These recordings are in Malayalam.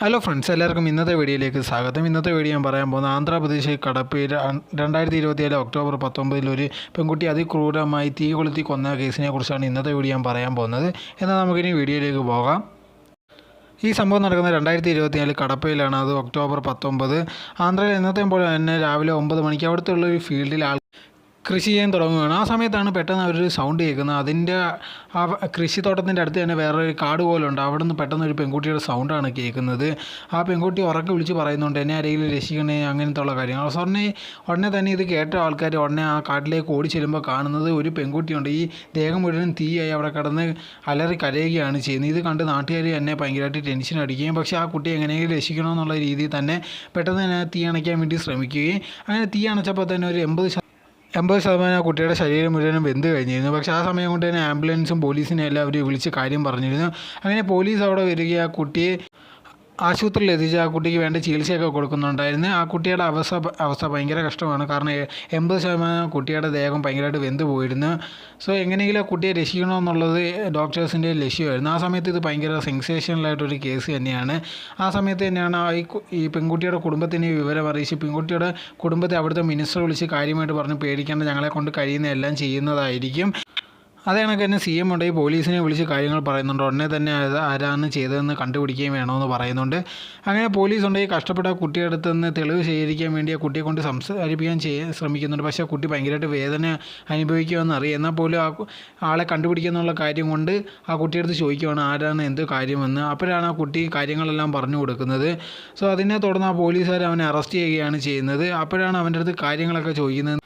ഹലോ ഫ്രണ്ട്സ് എല്ലാവർക്കും ഇന്നത്തെ വീഡിയോയിലേക്ക് സ്വാഗതം. ഇന്നത്തെ വീഡിയോ ഞാൻ പറയാൻ പോകുന്നത് ആന്ധ്രാപ്രദേശ് കടപ്പയിൽ രണ്ടായിരത്തി ഇരുപത്തിയേഴ് ഒക്ടോബർ പത്തൊമ്പതിൽ ഒരു പെൺകുട്ടി അതിക്രൂരമായി തീ കൊളുത്തി കൊന്ന കേസിനെ കുറിച്ചാണ് ഇന്നത്തെ വീഡിയോ ഞാൻ പറയാൻ പോകുന്നത്. എന്നാൽ നമുക്കിനി വീഡിയോയിലേക്ക് പോകാം. ഈ സംഭവം നടക്കുന്നത് രണ്ടായിരത്തി ഇരുപത്തിനാല് കടപ്പയിലാണ് അത് ഒക്ടോബർ പത്തൊമ്പത്. ആന്ധ്രയിൽ ഇന്നത്തെ പോലെ തന്നെ രാവിലെ ഒമ്പത് മണിക്ക് അവിടുത്തെ ഉള്ള ഒരു ഫീൽഡിൽ ആൾ കൃഷി ചെയ്യാൻ തുടങ്ങുകയാണ്. ആ സമയത്താണ് പെട്ടെന്ന് അവരൊരു സൗണ്ട് കേൾക്കുന്നത്. അതിന്റെ ആ കൃഷിത്തോട്ടത്തിന്റെ അടുത്ത് തന്നെ വേറൊരു കാട് പോലുണ്ട് അവിടെ നിന്ന് പെട്ടെന്ന് ഒരു പെൺകുട്ടിയുടെ സൗണ്ടാണ് കേൾക്കുന്നത്. ആ പെൺകുട്ടി ഉറക്കെ വിളിച്ച് പറയുന്നുണ്ട് എന്നെ ആരെങ്കിലും രക്ഷിക്കണേ? അങ്ങനത്തെ ഉള്ള കാര്യങ്ങൾ. സ്വർണ ഉടനെ തന്നെ ഇത് കേട്ട ആൾക്കാർ ഉടനെ ആ കാട്ടിലേക്ക് ഓടി ചെല്ലുമ്പോൾ കാണുന്നത് ഒരു പെൺകുട്ടിയുണ്ട്. ഈ ദേഹം മുഴുവൻ തീയായി അവിടെ കിടന്ന് അലറി കരയുകയാണ് ചെയ്യുന്നത്. ഇത് കണ്ട് നാട്ടുകാർ തന്നെ ഭയങ്കരമായിട്ട് ടെൻഷൻ അടിക്കുകയും പക്ഷേ ആ കുട്ടി എങ്ങനെയെങ്കിലും രക്ഷിക്കണമെന്നുള്ള രീതിയിൽ തന്നെ പെട്ടെന്ന് തന്നെ തീ അണയ്ക്കാൻ വേണ്ടി ശ്രമിക്കുകയും. അങ്ങനെ തീ അണച്ചപ്പോൾ തന്നെ ഒരു എൺപത് എൺപത് ശതമാനം ആ കുട്ടിയുടെ ശരീരം മുഴുവനും വെന്ത് കഴിഞ്ഞിരുന്നു. പക്ഷേ ആ സമയം കൊണ്ട് തന്നെ ആംബുലൻസും പോലീസിനെ എല്ലാവരും വിളിച്ച് കാര്യം പറഞ്ഞിരുന്നു. അങ്ങനെ പോലീസ് അവിടെ വരികയും ആ കുട്ടിയെ ആശുപത്രിയിൽ എത്തിച്ച് ആ കുട്ടിക്ക് വേണ്ട ചികിത്സയൊക്കെ കൊടുക്കുന്നുണ്ടായിരുന്നു. ആ കുട്ടിയുടെ അവസ്ഥ അവസ്ഥ ഭയങ്കര കഷ്ടമാണ്. കാരണം എൺപത് ശതമാനം കുട്ടിയുടെ ദേഹം ഭയങ്കരമായിട്ട് വെന്ത് പോയിരുന്നു. സോ എങ്ങനെയെങ്കിലും ആ കുട്ടിയെ രക്ഷിക്കണമെന്നുള്ളത് ഡോക്ടേഴ്സിന്റെ ലക്ഷ്യമായിരുന്നു. ആ സമയത്ത് ഇത് ഭയങ്കര സെൻസേഷനലായിട്ടൊരു കേസ് തന്നെയാണ്. ആ സമയത്ത് തന്നെയാണ് ഈ ഈ പെൺകുട്ടിയുടെ കുടുംബത്തിന് വിവരം അറിയിച്ച് പെൺകുട്ടിയുടെ കുടുംബത്തെ അവിടുത്തെ മിനിസ്റ്റർ വിളിച്ച് കാര്യമായിട്ട് പറഞ്ഞ് പേടിക്കേണ്ട ഞങ്ങളെ കൊണ്ട് കഴിയുന്ന എല്ലാം ചെയ്യുന്നതായിരിക്കും. അതേ കണക്ക് തന്നെ സി എം ഉണ്ടെങ്കിൽ പോലീസിനെ വിളിച്ച് കാര്യങ്ങൾ പറയുന്നുണ്ട്. ഉടനെ തന്നെ ആരാണ് ചെയ്തതെന്ന് കണ്ടുപിടിക്കുകയും വേണമെന്ന് പറയുന്നുണ്ട്. അങ്ങനെ പോലീസ് ഉണ്ടെങ്കിൽ കഷ്ടപ്പെട്ട കുട്ടിയുടെ അടുത്ത് നിന്ന് തെളിവ് ശേഖരിക്കാൻ വേണ്ടി ആ കുട്ടിയെ കൊണ്ട് സംസാരിപ്പിക്കാൻ ചെയ്യാൻ ശ്രമിക്കുന്നുണ്ട്. പക്ഷേ ആ കുട്ടി ഭയങ്കരമായിട്ട് വേദന അനുഭവിക്കുമെന്ന് അറിയാം. എന്നാൽ പോലും ആ ആളെ കണ്ടുപിടിക്കുന്നുള്ള കാര്യം കൊണ്ട് ആ കുട്ടിയുടെ ചോദിക്കുകയാണ് ആരാണ് എന്ത് കാര്യമെന്ന്. അപ്പോഴാണ് ആ കുട്ടി കാര്യങ്ങളെല്ലാം പറഞ്ഞു കൊടുക്കുന്നത്. സോ അതിനെ തുടർന്ന് ആ പോലീസുകാർ അവനെ അറസ്റ്റ് ചെയ്യുകയാണ് ചെയ്യുന്നത്. അപ്പോഴാണ് അവന്റെ അടുത്ത് കാര്യങ്ങളൊക്കെ ചോദിക്കുന്നത്.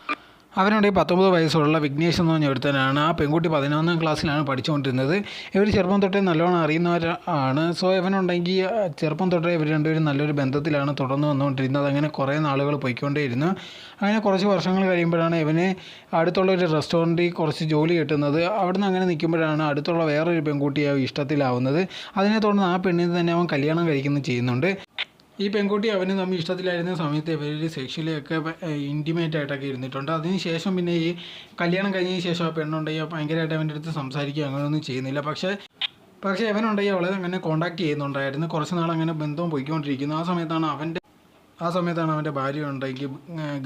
അവനുണ്ട് പത്തൊമ്പത് വയസ്സുള്ള വിഘ്നേഷ് എന്ന് പറഞ്ഞ ഒരുത്തനാണ്. ആ പെൺകുട്ടി പതിനൊന്നാം ക്ലാസ്സിലാണ് പഠിച്ചുകൊണ്ടിരുന്നത്. ഇവർ ചെറുപ്പം തൊട്ടേ നല്ലോണം അറിയുന്നവരാണ്. സോ ഇവനുണ്ടെങ്കിൽ ചെറുപ്പം തൊട്ടേ ഇവർ രണ്ടുപേരും നല്ലൊരു ബന്ധത്തിലാണ് തുടർന്ന് വന്നുകൊണ്ടിരുന്നത്. അങ്ങനെ കുറേ നാളുകൾ പോയിക്കൊണ്ടേയിരുന്നു. അങ്ങനെ കുറച്ച് വർഷങ്ങൾ കഴിയുമ്പോഴാണ് ഇവന് അടുത്തുള്ള ഒരു റെസ്റ്റോറന്റിൽ കുറച്ച് ജോലി കിട്ടുന്നത്. അവിടുന്ന് അങ്ങനെ നിൽക്കുമ്പോഴാണ് അടുത്തുള്ള വേറൊരു പെൺകുട്ടിയെ ഇഷ്ടത്തിലാവുന്നത്. അതിനെ തുടർന്ന് ആ പെണ്ണിന് തന്നെ അവൻ കല്യാണം കഴിക്കുന്നു ചെയ്യുന്നുണ്ട്. ഈ പെൺകുട്ടി അവന് തമ്മിൽ ഇഷ്ടത്തിലായിരുന്ന സമയത്ത് ഇവർ സെക്ഷലിയൊക്കെ ഇന്റിമേറ്റ് ആയിട്ടൊക്കെ ഇരുന്നിട്ടുണ്ട്. അതിന് ശേഷം പിന്നെ ഈ കല്യാണം കഴിഞ്ഞതിന് ശേഷം ആ പെണ്ണുണ്ടെങ്കിൽ ഭയങ്കരമായിട്ട് അവന്റെ അടുത്ത് സംസാരിക്കുക അങ്ങനെയൊന്നും ചെയ്യുന്നില്ല. പക്ഷേ പക്ഷേ അവനുണ്ടെങ്കിൽ അവളെ അങ്ങനെ കോണ്ടാക്ട് ചെയ്യുന്നുണ്ടായിരുന്നു. കുറച്ച് നാൾ അങ്ങനെ ബന്ധവും പോയിക്കൊണ്ടിരിക്കുന്നു. ആ സമയത്താണ് അവന്റെ ആ സമയത്താണ് അവന്റെ ഭാര്യ ഉണ്ടെങ്കിൽ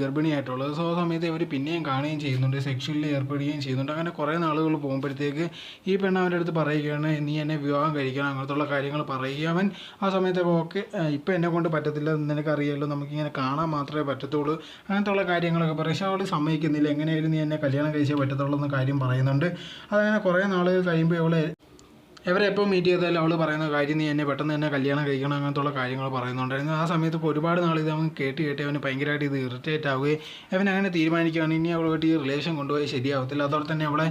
ഗർഭിണിയായിട്ടുള്ളത്. സോ ആ സമയത്ത് ഇവർ പിന്നെയും കാണുകയും ചെയ്യുന്നുണ്ട് സെക്ഷനിൽ ഏർപ്പെടുകയും ചെയ്യുന്നുണ്ട്. അങ്ങനെ കുറേ നാളുകൾ പോകുമ്പോഴത്തേക്ക് ഈ പെണ്ണ് അവന്റെ അടുത്ത് പറയുകയാണ് നീ എന്നെ വിവാഹം കഴിക്കണം അങ്ങനത്തുള്ള കാര്യങ്ങൾ പറയുക അവൻ ആ സമയത്ത് ഓക്കെ ഇപ്പം എന്നെ കൊണ്ട് പറ്റത്തില്ല നിനക്കറിയാമല്ലോ നമുക്കിങ്ങനെ കാണാൻ മാത്രമേ പറ്റത്തുള്ളൂ അങ്ങനത്തെ ഉള്ള കാര്യങ്ങളൊക്കെ പറയും. പക്ഷേ അവൾ സമ്മതിക്കുന്നില്ല. എങ്ങനെയായാലും നീ എന്നെ കല്യാണം കഴിച്ചേ പറ്റത്തുള്ളൂ എന്ന കാര്യം പറയുന്നുണ്ട്. അതങ്ങനെ കുറേ നാളുകൾ കഴിയുമ്പോൾ അവളെ ഇവരെ എപ്പോൾ മീറ്റ് ചെയ്താലും അവൾ പറയുന്ന കാര്യം നീ എന്നെ പെട്ടെന്ന് തന്നെ കല്യാണം കഴിക്കണം അങ്ങനത്തുള്ള കാര്യങ്ങൾ പറയുന്നുണ്ടായിരുന്നു. ആ സമയത്ത് ഇപ്പോൾ ഒരുപാട് നാൾ ഇത് അവൻ കേട്ട് കേട്ട് അവന് ഭയങ്കരമായിട്ട് ഇത് ഇറിറ്റേറ്റ് ആവുകയും അവൻ അങ്ങനെ തീരുമാനിക്കുകയാണ്. ഇനി അവളുമായിട്ട് ഈ റിലേഷൻ കൊണ്ടുപോയി ശരിയാവത്തില്ല. അതോടെ തന്നെ അവളെ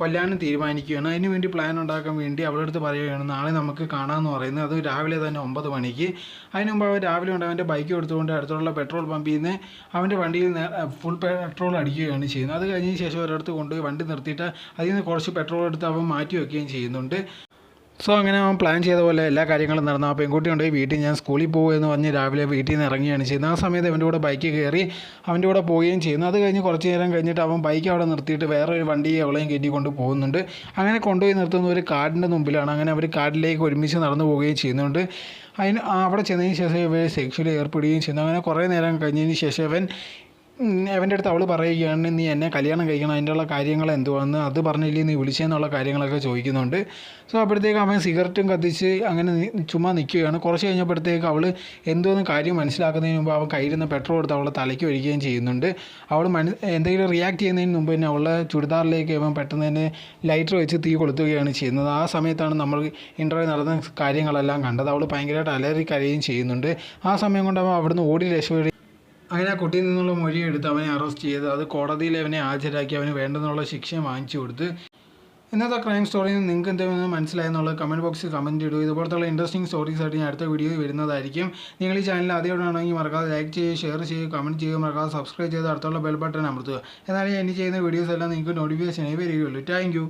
കൊല്ലാനും തീരുമാനിക്കുകയാണ്. അതിന് വേണ്ടി പ്ലാൻ ഉണ്ടാക്കാൻ വേണ്ടി അവളുടെ അടുത്ത് പറയുകയാണ് നാളെ നമുക്ക് കാണാമെന്ന് പറയുന്നത്. അത് രാവിലെ തന്നെ ഒമ്പത് മണിക്ക്. അതിന് മുമ്പ് അവൻ രാവിലെ കൊണ്ട് അവന്റെ ബൈക്ക് എടുത്തുകൊണ്ട് അടുത്തുള്ള പെട്രോൾ പമ്പിൽ നിന്ന് അവന്റെ വണ്ടിയിൽ ഫുൾ പെട്രോൾ അടിക്കുകയാണ് ചെയ്യുന്നത്. അത് കഴിഞ്ഞതിന് ശേഷം ഒരിടത്ത് കൊണ്ടുപോയി വണ്ടി നിർത്തിയിട്ട് അതിൽ നിന്ന് കുറച്ച് പെട്രോൾ എടുത്ത് അവൻ മാറ്റി വയ്ക്കുകയും ചെയ്യുന്നുണ്ട്. സോ അങ്ങനെ അവൻ പ്ലാൻ ചെയ്ത പോലെ എല്ലാ കാര്യങ്ങളും നടന്നു. ആ പെൺകുട്ടി ഉണ്ടെങ്കിൽ വീട്ടിൽ ഞാൻ സ്കൂളിൽ പോകുമെന്ന് പറഞ്ഞ് രാവിലെ വീട്ടിൽ നിന്ന് ഇറങ്ങുകയാണ് ചെയ്യുന്നത്. ആ സമയത്ത് അവന്റെ കൂടെ ബൈക്ക് കയറി അവന്റെ കൂടെ പോവുകയും ചെയ്യുന്നു. അത് കഴിഞ്ഞ് കുറച്ച് നേരം കഴിഞ്ഞിട്ട് അവൻ ബൈക്ക് അവിടെ നിർത്തിയിട്ട് വേറൊരു വണ്ടി അവളെയും കയറ്റി കൊണ്ട് പോകുന്നുണ്ട്. അങ്ങനെ കൊണ്ടുപോയി നിർത്തുന്ന ഒരു കാടിന്റെ മുമ്പിലാണ്. അങ്ങനെ അവർ കാടിലേക്ക് ഒരുമിച്ച് നടന്നു പോവുകയും ചെയ്യുന്നുണ്ട്. അതിന് അവിടെ ചെന്നതിന് ശേഷം ഇവർ സെക്ഷലി ഏർപ്പെടുകയും ചെയ്യുന്നു. അങ്ങനെ കുറേ നേരം കഴിഞ്ഞതിന് ശേഷം അവൻ അവന്റെ അടുത്ത് അവൾ പറയുകയാണ് നീ എന്നെ കല്യാണം കഴിക്കണം അതിന്റെ ഉള്ള കാര്യങ്ങൾ എന്തുവാന്ന്? അത് പറഞ്ഞില്ലേ നീ വിളിച്ചെന്നുള്ള കാര്യങ്ങളൊക്കെ ചോദിക്കുന്നുണ്ട്. സോ അപ്പോഴത്തേക്ക് അവൻ സിഗരറ്റും കത്തിച്ച് അങ്ങനെ ചുമ്മാ നിൽക്കുകയാണ്. കുറച്ച് കഴിഞ്ഞപ്പോഴത്തേക്ക് അവൾ എന്തോന്ന് കാര്യം മനസ്സിലാക്കുന്നതിന് മുമ്പ് അവൻ കയ്യിൽ പെട്രോൾ എടുത്ത് അവളെ തലയ്ക്ക് ഒഴിക്കുകയും ചെയ്യുന്നുണ്ട്. അവൾ എന്തെങ്കിലും റിയാക്ട് ചെയ്യുന്നതിന് മുമ്പ് തന്നെ അവളുടെ ചുരിദാറിലേക്ക് അവൻ പെട്ടെന്ന് തന്നെ ലൈറ്റർ വെച്ച് തീ കൊളുത്തുകയാണ് ചെയ്യുന്നത്. ആ സമയത്താണ് നമ്മൾ ഇന്റർവ്യൂ നടന്ന കാര്യങ്ങളെല്ലാം കണ്ടത്. അവൾ ഭയങ്കരമായിട്ട് അലറി കരയുകയും ചെയ്യുന്നുണ്ട്. ആ സമയം കൊണ്ട് അവൻ അവിടുന്ന് ഓടി രക്ഷപ്പെടുകയും അങ്ങനെ ആ കുട്ടിയിൽ നിന്നുള്ള മൊഴി എടുത്ത് അവനെ അറസ്റ്റ് ചെയ്ത് അത് കോടതിയിൽ അവനെ ഹാജരാക്കി അവന് വേണ്ടെന്നുള്ള ശിക്ഷ വാങ്ങിച്ചു കൊടുത്ത്. ഇന്നത്തെ ക്രൈം സ്റ്റോറിയിൽ നിന്ന് നിങ്ങൾക്ക് എന്തെങ്കിലും മനസ്സിലായെന്നുള്ളത് കമന്റ് ബോക്സിൽ കമന്റ് ഇടുക ഇതുപോലത്തുള്ള ഇൻട്രസ്റ്റിംഗ് സ്റ്റോറീസ് ആയിട്ട് ഞാൻ അടുത്ത വീഡിയോ വരുന്നതായിരിക്കും. നിങ്ങൾ ഈ ചാനൽ ആദ്യമായിട്ടാണെങ്കിൽ മറക്കാതെ ലൈക്ക് ചെയ്യുക ഷെയർ ചെയ്യുക കമന്റ് ചെയ്യുക മറക്കാതെ സബ്സ്ക്രൈബ് ചെയ്ത് അടുത്തുള്ള ബെൽ ബട്ടൺ അമർത്തുക. എന്നാലേ എനിക്ക് ചെയ്യുന്ന വീഡിയോസ് എല്ലാം നിങ്ങൾക്ക് നോട്ടിഫിക്കേഷൻ വരികയുള്ളൂ. താങ്ക്